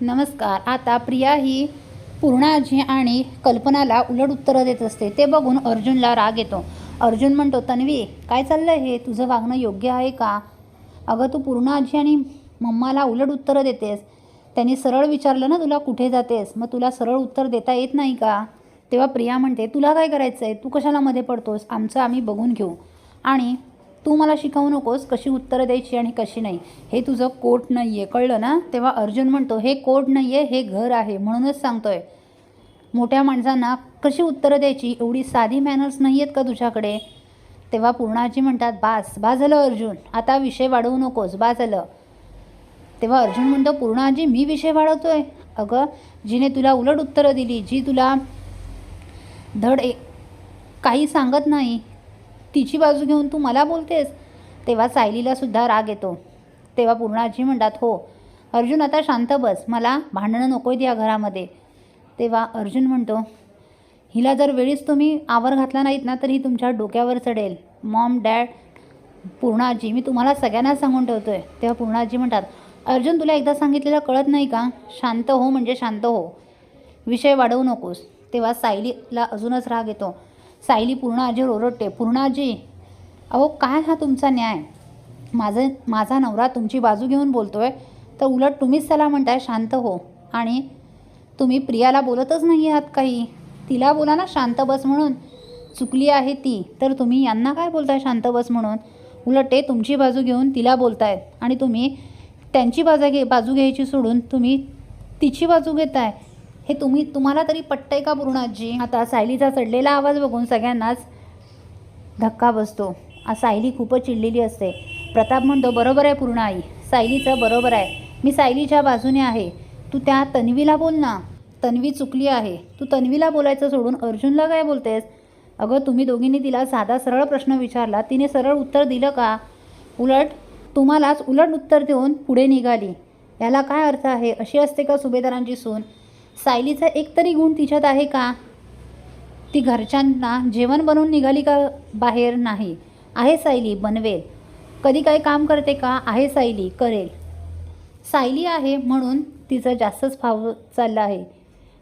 नमस्कार. आता प्रिया ही पूर्णाजी आणि कल्पनाला उलट उत्तरं देत असते. ते बघून अर्जुनला राग येतो. अर्जुन म्हणतो तन्वी काय चाललं हे? तुझं वागणं योग्य आहे का? अगं तू पूर्णाजी आणि मम्माला उलट उत्तरं देतेस. त्यांनी सरळ विचारलं ना तुला कुठे जातेस? मग तुला सरळ उत्तर देता येत नाही का? तेव्हा प्रिया म्हणते तुला काय करायचं आहे तू कशाला मध्ये पडतोस? आमचं आम्ही बघून घेऊ. आणि तू मला शिकवू नकोस कशी उत्तरं द्यायची आणि कशी नाही. हे तुझं कोट नाही आहे कळलं ना? तेव्हा अर्जुन म्हणतो हे कोट नाही आहे हे घर आहे. म्हणूनच सांगतोय. मोठ्या माणसांना कशी उत्तरं द्यायची? एवढी साधी मॅनर्स नाही आहेत का तुझ्याकडे? तेव्हा पूर्णाजी म्हणतात बास बा झालं अर्जुन आता विषय वाढवू नकोस बा झालं. तेव्हा अर्जुन म्हणतो पूर्णाजी मी विषय वाढवतोय? अगं जिने तुला उलट उत्तरं दिली जी तुला धड ए काही सांगत नाही तिची बाजू घेऊन तू मला बोलतेस? तेव्हा सायलीला सुद्धा राग येतो. तेव्हा पूर्णाजी म्हणतात हो अर्जुन आता शांत बस. मला भांडणं नको आहेत या घरामध्ये. तेव्हा अर्जुन म्हणतो हिला जर वेळीच तुम्ही आवर घातला नाहीत ना तर ही तुमच्या डोक्यावर चढेल. मॉम डॅड पूर्णाजी मी तुम्हाला सगळ्यांना सांगून ठेवतो आहे तेव्हा पूर्णाजी म्हणतात अर्जुन तुला एकदा सांगितलेलं कळत नाही का? शांत हो म्हणजे शांत हो. विषय वाढवू नकोस. तेव्हा सायलीला अजूनच राग येतो. सायली पूर्णाजी ओरडते पूर्णाजी अहो काय हा तुमचा न्याय? माझं माझा नवरा तुमची बाजू घेऊन बोलतो आहे तर उलट तुम्हीच त्याला म्हणताय शांत हो. आणि तुम्ही प्रियाला बोलतच नाही आहात काही. तिला बोला ना शांत बस म्हणून. चुकली आहे ती तर तुम्ही यांना काय बोलताय शांत बस म्हणून? उलट ते तुमची बाजू घेऊन तिला बोलतायत. आणि तुम्ही त्यांची बाजू घे बाजू घ्यायची सोडून तुम्ही तिची बाजू घेताय. हे तुम्ही तुम्हाला तरी पटतंय का पूर्णाजी आता सायलीचा चढलेला आवाज बघून सगळ्यांनाच धक्का बसतो. आ सायली खूपच चिडलेली असते. प्रताप म्हणतो बरोबर आहे पूर्ण आई. सायलीचं बरोबर आहे. मी सायलीच्या बाजूने आहे. तू त्या तन्वीला बोल ना. तन्वी चुकली आहे. तू तन्वीला बोलायचं सोडून अर्जुनला काय बोलतेस? अगं तुम्ही दोघींनी तिला साधा सरळ प्रश्न विचारला. तिने सरळ उत्तर दिलं का? उलट तुम्हालाच उलट उत्तर देऊन पुढे निघाली. याला काय अर्थ आहे? अशी असते का सुभेदारांची सून? सायलीचा एक तरी गुण तिच्यात आहे का? ती घरच्यांना जेवण बनवून निघाली का बाहेर नाही? आहे सायली बनवेल. कधी काही काम करते का? आहे सायली करेल. सायली आहे म्हणून तिचं जास्तच फाव चालला आहे.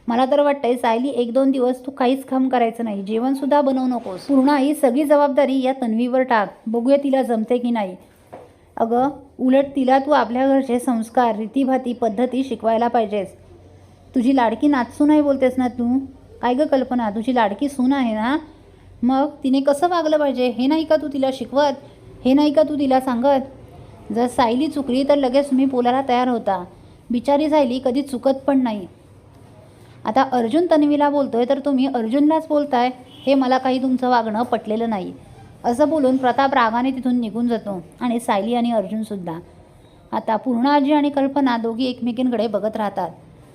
मला तर वाटतंय सायली एक दोन दिवस तू काहीच काम करायचं नाही जेवणसुद्धा बनवू नकोस. पूर्ण ही सगळी जबाबदारी या तन्वीवर टाक. बघूया तिला जमते की नाही. अगं उलट तिला तू आपल्या घरचे संस्कार रीतीभाती पद्धती शिकवायला पाहिजेस. तुझी लाडकी नाचसून आहे बोलतेस ना तू? काय गं कल्पना? तुझी लाडकी सून आहे ना? मग तिने कसं वागलं पाहिजे? हे नाही का तू तिला शिकवत? हे नाही का तू तिला सांगत? जर सायली चुकली तर लगेच तुम्ही बोलायला तयार होता. बिचारी सायली कधी चुकत पण नाही. आता अर्जुन तन्वीला बोलतोय तर तुम्ही अर्जुनलाच बोलताय? हे मला काही तुमचं वागणं पटलेलं नाही. असं बोलून प्रताप रागाने तिथून निघून जातो आणि सायली आणि अर्जुनसुद्धा आता पूर्ण आजी आणि कल्पना दोघी एकमेकींकडे बघत राहतात.